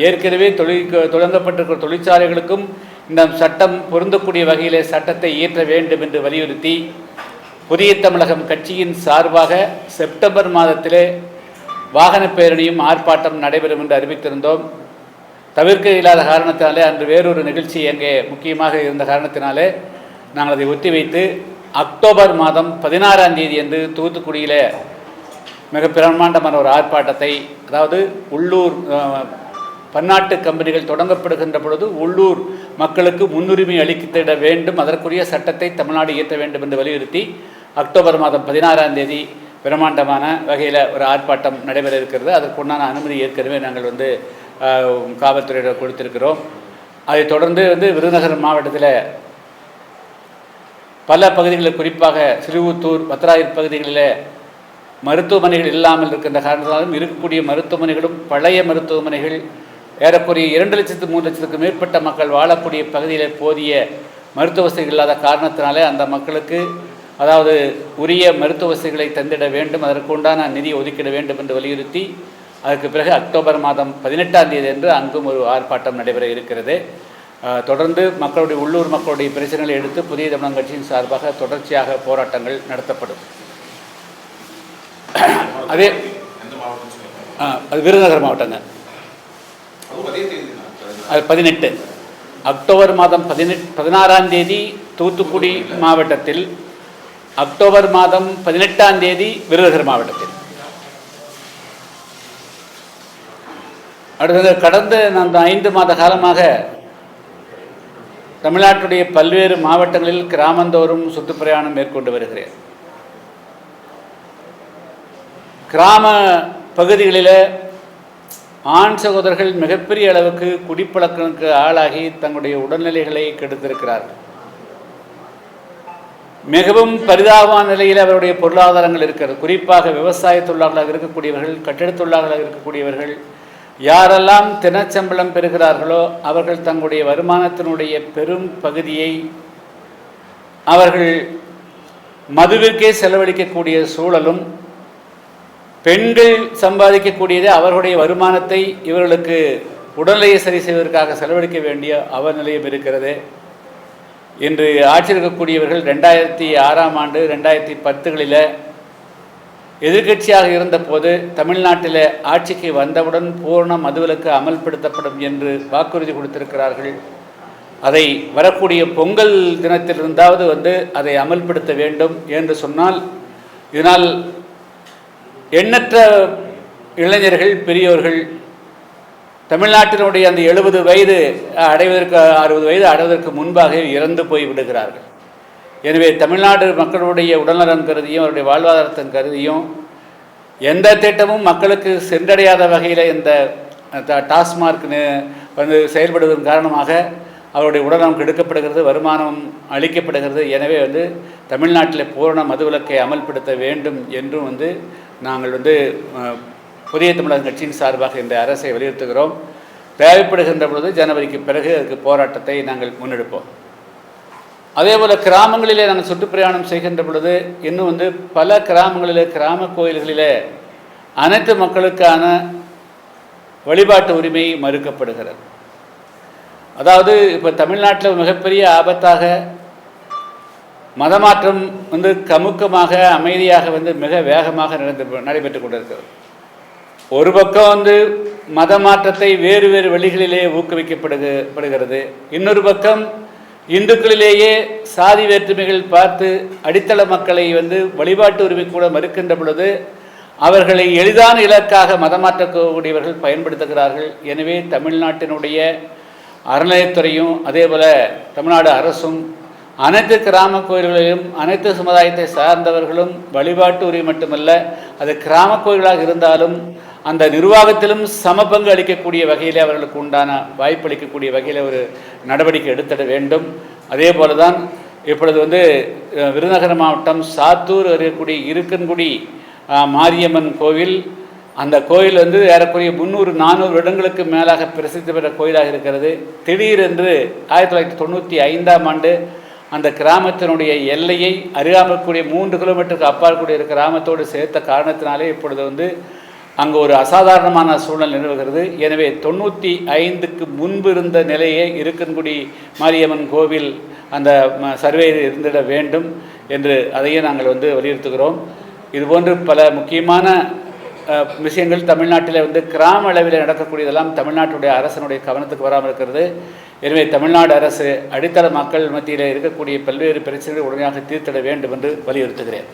ஏற்கனவே தொழில் தொடங்கப்பட்டிருக்கிற தொழிற்சாலைகளுக்கும் இந்த சட்டம் பொருந்தக்கூடிய வகையிலே சட்டத்தை இயற்ற வேண்டும் என்று வலியுறுத்தி புதிய தமிழகம் கட்சியின் சார்பாக செப்டம்பர் மாதத்திலே வாகன பேரணியும் ஆர்ப்பாட்டம் நடைபெறும் என்று அறிவித்திருந்தோம். தவிர்க்க இல்லாத காரணத்தினாலே அன்று வேறொரு நிகழ்ச்சி அங்கே முக்கியமாக இருந்த காரணத்தினாலே நாங்கள் அதை ஒத்திவைத்து அக்டோபர் மாதம் பதினாறாம் தேதி அன்று தூத்துக்குடியில் மிக பிரம்மாண்டமான ஒரு ஆர்ப்பாட்டத்தை அதாவது உள்ளூர் பன்னாட்டு கம்பெனிகள் தொடங்கப்படுகின்ற பொழுது உள்ளூர் மக்களுக்கு முன்னுரிமை அளித்திட வேண்டும். அதற்குரிய சட்டத்தை தமிழ்நாடு இயற்ற வேண்டும் என்று வலியுறுத்தி அக்டோபர் மாதம் பதினாறாம் தேதி பிரம்மாண்டமான வகையில் ஒரு ஆர்ப்பாட்டம் நடைபெற இருக்கிறது. அதற்குண்டான அனுமதி ஏற்கனவே நாங்கள் வந்து காவல்துறையிடம் கொடுத்திருக்கிறோம். அதைத் தொடர்ந்து வந்து விருதுநகர் மாவட்டத்தில் பல பகுதிகளில் குறிப்பாக சிறுவத்தூர் வத்தராயூர் பகுதிகளில் மருத்துவமனைகள் இல்லாமல் இருக்கின்ற காரணத்தாலும் இருக்கக்கூடிய மருத்துவமனைகளும் பழைய மருத்துவமனைகள் ஏறக்குறைய இரண்டு லட்சத்து மூன்று லட்சத்துக்கு மேற்பட்ட மக்கள் வாழக்கூடிய பகுதியில் போதிய மருத்துவ வசதிகள் இல்லாத காரணத்தினாலே அந்த மக்களுக்கு அதாவது உரிய மருத்துவ வசதிகளை தந்திட வேண்டும் அதற்கு உண்டான நிதி ஒதுக்கிட வேண்டும் என்று வலியுறுத்தி அதற்கு பிறகு அக்டோபர் மாதம் பதினெட்டாம் தேதி என்று அங்கும் ஒரு ஆர்ப்பாட்டம் நடைபெற இருக்கிறது. தொடர்ந்து மக்களுடைய உள்ளூர் மக்களுடைய பிரச்சனைகளை எடுத்து புதிய தமிழகம் கட்சியின் சார்பாக தொடர்ச்சியாக போராட்டங்கள் நடத்தப்படும். அதே அது விருதுநகர் மாவட்டங்க. அதுவும் அது பதினெட்டு. அக்டோபர் மாதம் பதினெட் பதினாறாம் தேதி தூத்துக்குடி மாவட்டத்தில் அக்டோபர் மாதம் பதினெட்டாம் தேதி விருதுநகர் மாவட்டத்தில். அடுத்தது கடந்த அந்த ஐந்து மாத காலமாக தமிழ்நாட்டுடைய பல்வேறு மாவட்டங்களில் கிராமந்தோறும் சுற்றுப்பிரயாணம் மேற்கொண்டு வருகிறேன். கிராம பகுதிகளில் ஆண் சகோதரர்கள் மிகப்பெரிய அளவுக்கு குடிப்பழக்கனுக்கு ஆளாகி தங்களுடைய உடல்நிலைகளை கெடுத்திருக்கிறார்கள் மிகவும் பரிதாபமான நிலையில் அவருடைய பொருளாதாரங்கள் இருக்கிறது. குறிப்பாக விவசாய தொழிலாளர்களாக இருக்கக்கூடியவர்கள் கட்டிடத் தொழிலாளர்களாக இருக்கக்கூடியவர்கள் யாரெல்லாம் தினச்சம்பளம் பெறுகிறார்களோ அவர்கள் தங்களுடைய வருமானத்தினுடைய பெரும் பகுதியை அவர்கள் மதுவிற்கே செலவழிக்கக்கூடிய சூழலும் பெண்கள் சம்பாதிக்கக்கூடியது அவர்களுடைய வருமானத்தை இவர்களுக்கு உடல்நிலையை சரி செய்வதற்காக செலவழிக்க வேண்டிய அவநிலையம் இருக்கிறது. இன்று ஆட்சி இருக்கக்கூடியவர்கள் ரெண்டாயிரத்தி ஆறாம் ஆண்டு ரெண்டாயிரத்தி பத்துகளில் எதிர்க்கட்சியாக இருந்தபோது தமிழ்நாட்டில் ஆட்சிக்கு வந்தவுடன் பூர்ண மதுவிலக்கு அமல்படுத்தப்படும் என்று வாக்குறுதி கொடுத்திருக்கிறார்கள். அதை வரக்கூடிய பொங்கல் தினத்திலிருந்தாவது வந்து அதை அமல்படுத்த வேண்டும் என்று சொன்னால் இதனால் எண்ணற்ற இளைஞர்கள் பெரியோர்கள் தமிழ்நாட்டினுடைய அந்த எழுபது வயது அடைவதற்கு அறுபது வயது அடைவதற்கு முன்பாக இறந்து போய் விடுகிறார்கள். எனவே தமிழ்நாடு மக்களுடைய உடல்நலம் கருதியும் அவருடைய வாழ்வாதாரத்தின் கருதியும் எந்த திட்டமும் மக்களுக்கு சென்றடையாத வகையில் இந்த டாஸ்மார்க் வந்து செயல்படுவதன் காரணமாக அவருடைய உடல்நலம் கெடுக்கப்படுகிறது வருமானம் அளிக்கப்படுகிறது. எனவே வந்து தமிழ்நாட்டில் பூரண மதுவிலக்கை அமல்படுத்த வேண்டும் என்றும் வந்து நாங்கள் வந்து புதிய தமிழக கட்சியின் சார்பாக இந்த அரசை வலியுறுத்துகிறோம். தேவைப்படுகின்ற பொழுது ஜனவரிக்கு பிறகு அதுக்கு போராட்டத்தை நாங்கள் முன்னெடுப்போம். அதே போல் கிராமங்களிலே நாங்கள் சுற்றுப்பிரயாணம் செய்கின்ற பொழுது இன்னும் வந்து பல கிராமங்களிலே கிராம கோயில்களிலே அனைத்து மக்களுக்கான வழிபாட்டு உரிமை மறுக்கப்படுகிறது. அதாவது இப்போ தமிழ்நாட்டில் மிகப்பெரிய ஆபத்தாக மதமாற்றம் வந்து கமுக்கமாக அமைதியாக வந்து மிக வேகமாக நடந்து நடைபெற்று கொண்டிருக்கிறது. ஒரு பக்கம் வந்து மத மாற்றத்தை வேறு வேறு வழிகளிலே ஊக்குவிக்கப்படுகு படுகிறது இன்னொரு பக்கம் இந்துக்களிலேயே சாதி வேற்றுமைகள் பார்த்து அடித்தள மக்களை வந்து வழிபாட்டு உரிமை கூட மறுக்கின்ற பொழுது அவர்களை எளிதான இலக்காக மதமாற்றக்கூடியவர்கள் பயன்படுத்துகிறார்கள். எனவே தமிழ்நாட்டினுடைய அறநிலையத்துறையும் அதேபோல தமிழ்நாடு அரசும் அனைத்து கிராம கோயில்களிலும் அனைத்து சமுதாயத்தை சார்ந்தவர்களும் வழிபாட்டு உரிமை மட்டுமல்ல அது கிராம கோயில்களாக இருந்தாலும் அந்த நிர்வாகத்திலும் சமபங்கு அளிக்கக்கூடிய வகையில் அவர்களுக்கு உண்டான வாய்ப்பு அளிக்கக்கூடிய வகையில் ஒரு நடவடிக்கை எடுத்திட வேண்டும். அதே போல தான் இப்பொழுது வந்து விருதுநகர் மாவட்டம் சாத்தூர் இருக்கக்கூடிய இருக்கன்குடி மாரியம்மன் கோவில். அந்த கோயில் வந்து ஏறக்குறைய முந்நூறு நானூறு வருடங்களுக்கு மேலாக பிரசித்தி பெற்ற கோயிலாக இருக்கிறது. திடீரென்று ஆயிரத்தி தொள்ளாயிரத்தி தொண்ணூற்றி ஐந்தாம் ஆண்டு அந்த கிராமத்தினுடைய எல்லையை அருகாமக்கூடிய மூன்று கிலோமீட்டருக்கு அப்பால் கூடிய கிராமத்தோடு சேர்த்த காரணத்தினாலே இப்பொழுது வந்து அங்கு ஒரு அசாதாரணமான சூழல் நிலவுகிறது. எனவே தொண்ணூற்றி ஐந்துக்கு முன்பு இருந்த நிலையே இருக்கன்குடி மாரியம்மன் கோவில் அந்த சர்வேயில் இருந்திட வேண்டும் என்று அதையே நாங்கள் வந்து வலியுறுத்துகிறோம். இதுபோன்று பல முக்கியமான விஷயங்கள் தமிழ்நாட்டில் வந்து கிராம அளவில் நடக்கக்கூடியதெல்லாம் தமிழ்நாட்டுடைய அரசனுடைய கவனத்துக்கு வராமல் இருக்கிறது. எனவே தமிழ்நாடு அரசு அடித்தள மக்கள் மத்தியில் இருக்கக்கூடிய பல்வேறு பிரச்சனைகளை உடனடியாக தீர்த்திட வேண்டும் என்று வலியுறுத்துகிறேன்.